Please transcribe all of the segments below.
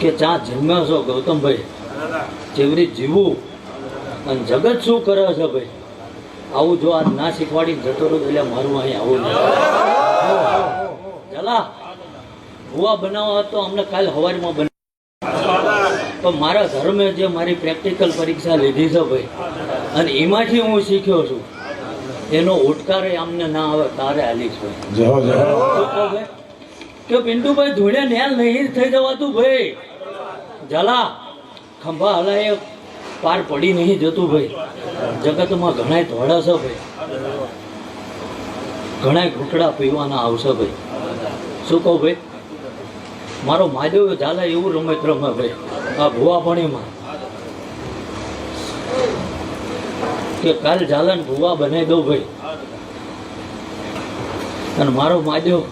કે ચા જન્મ્યા છો ગૌતમભાઈ જેવી રીતે જીવવું અને જગત શું કરે છે ભાઈ? આવું જો આ ના શીખવાડીને જતો રહું એટલે મારું અહીં આવું નહીં. ચલા ભૂવા બનાવવા તો અમને કાલ હવારમાં બનાવ પણ મારા ધર્મે જે મારી પ્રેક્ટિકલ પરીક્ષા લીધી છે ભાઈ અને એમાંથી હું શીખ્યો છું. એનો ઉટકારે અમને ના આવે તારે જય જય કહો ભાઈ? કે પિન્ટુભાઈ ધૂળે નેલ નહીં થઈ જવાતું ભાઈ. જલા, ખંભા હલાય પાર પડી નહીં જતું ભાઈ. જગતમાં ઘણાય ધોળા ભાઈ. ઘણાય ઘૂંટડા પીવાના આવશે ભાઈ. શું કહું ભાઈ? મારો માદેવ ઝાલા એવું રમત રમે ભાઈ. આ ભુવાપણીમાં. કે કાલ ઝાલાને ભુવા બનાવી દઉં ભાઈ. અને મારો માદેવ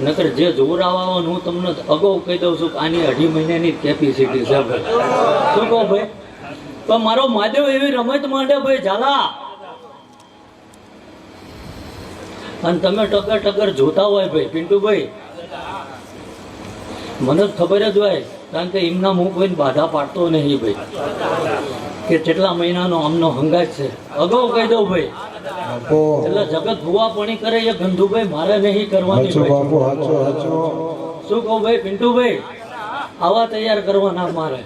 નકર જે જોરાવાનું હું તમને અગાઉ કહી દઉં છું કે આની અઢી મહિનાની કેપેસિટી છે શું કહો ભાઈ? તો મારો માદેવ એવી રમત માંડે ભાઈ, ઝાલા. અને તમે ટકર ટકર જોતા હોય ભાઈ, પિન્ટુભાઈ. મને ખબર જ હોય, કારણ કે એમના હું કોઈને બાધા પાડતો નહીં ભાઈ. કે કેટલા મહિનાનો આમનો હંગાજ છે. અગાઉ કહી દઉં ભાઈ. એટલે જગત પાણી કરે એ ગંધુભાઈ મારે નહીં કરવાની શું કહું ભાઈ પિન્ટુભાઈ આવા તૈયાર કરવાના મારે.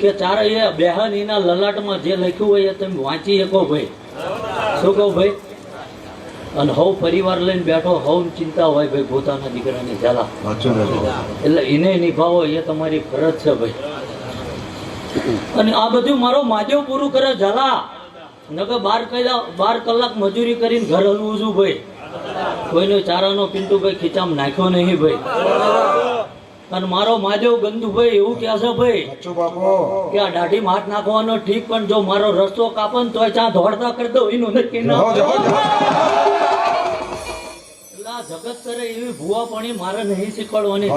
કે ચારે એ બેહાનીના લલાટમાં જે લખ્યું હોય એ તમે વાંચી શકો ભાઈ. શું કહું ભાઈ? અને હવ પરિવાર લઈને બેઠો હવ ચિંતા હોય ભાઈ પોતાના દીકરાની ઝાલા. એટલે એને નિભાવો એ તમારી ફરજ છે ભાઈ. અને આ બધું મારો માજો પૂરું કરે ઝાલા. નકર બાર કલાક બાર કલાક મજૂરી કરીને ઘર હલવું છું ભાઈ. કોઈનો ચારાનો પિન્ટુભાઈ ખીચામ નાખ્યો નહીં ભાઈ. અને મારો માધવ ગંદુભાઈ એવું કહે છે ભાઈ કે આ દાઢીમાં હાથ નાખવાનો ઠીક પણ જો મારો રસ્તો કાપો ને તો ચા દોડતા કરી દો એનું નક્કી ના. જગત કરે એવી ભૂવાપણી મારે નહીં શીખવાડવાની.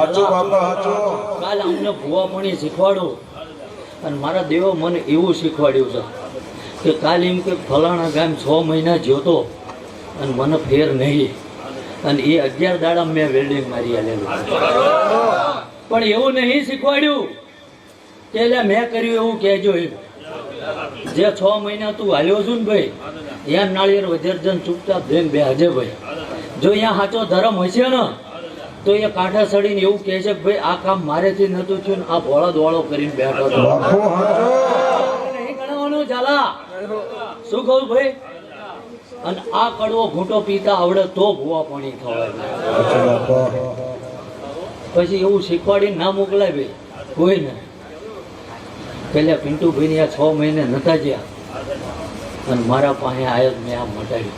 કાલ અમને ભૂવાપણી શીખવાડો. અને મારા દેવો મને એવું શીખવાડ્યું છે. કે કાલ એમ કે ફલાણા ગામ છ મહિના જ્યોતો અને મને ફેર નહીં. અને એ અગિયાર દાડા મેં વેલ્ડિંગ મારી આલેલું. પણ એવું નહીં શીખવાડ્યું. કે એટલે મેં કર્યું એવું કહેજો એમ. જે છ મહિના તું હાલ્યો છું ને ભાઈ ત્યાં નાળિયેર વજરજન ચૂપચાપ જઈને બે હજે ભાઈ. જો અહીંયા સાચો ધર્મ હશે ને, તો એ કાંઠા સડીને એવું કહે છે કે ભાઈ, આ કામ મારેથી નતું થયું ને આ ભોળા દોળો કરીને બેઠો હતો બાપુ હાચો નહીં ગણવાનું ઝાલા શું કહું ભાઈ? અને આ કડવો ઘૂંટો પીતા આવડે તો ભૂવા પાણી ખવાય. પછી એવું શીખવાડીને ના મોકલાય ભાઈ. કોઈ ને પેલા પિન્ટુભાઈ આ છ મહિને નતા ગયા અને મારા પાસે આયત મેં આ મટાડ્યું.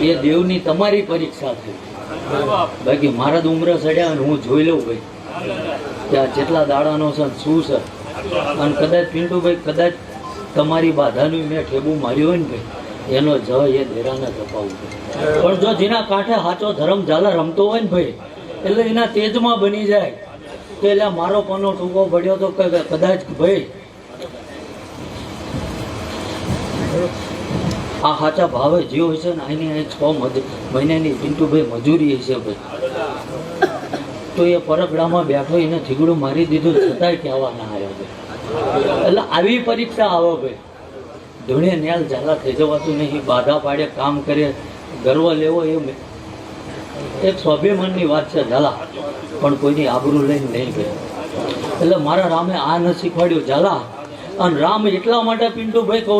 એ દેવની તમારી પરીક્ષા થઈ. બાકી મારા જ ઉમરે સડ્યા અને હું જોઈ લઉં ભાઈ. કે આ જેટલા દાડાનો છે શું છે? અને કદાચ પિન્ટુભાઈ કદાચ તમારી બાધાનું મેં ઠેબુ માર્યું હોય ને ભાઈ એનો જ એ દેરાને કપાવું પણ જો જેના કાંઠે સાચો ધર્મ ઝાલા રમતો હોય ને ભાઈ, એટલે એના તેજમાં બની જાય. તો એટલે મારો કોનો ટૂંકો પડ્યો તો કદાચ ભાઈ, આ સાચા ભાવે જીવ હશે ને અહીંની અહીં છ મહિનાની પિન્ટુભાઈ મજૂરી હશે ભાઈ. તો એ પરગડામાં બેઠો એને થીગડું મારી દીધું, છતાંય કહેવા ના એટલે આવી પરીક્ષા આવો ભાઈ. ધૂણે નેલ ઝાલા થઈ જવાતું નહીં. બાધા પાડે, કામ કરે, ગર્વ લેવો એ એક સ્વાભિમાનની વાત છે ઝાલા. પણ કોઈની આબરૂ લઈને નહીં ગયો એટલે મારા રામે આ ન શીખવાડ્યું ઝાલા. અને રામ એટલા માટે પિન્ટુભાઈ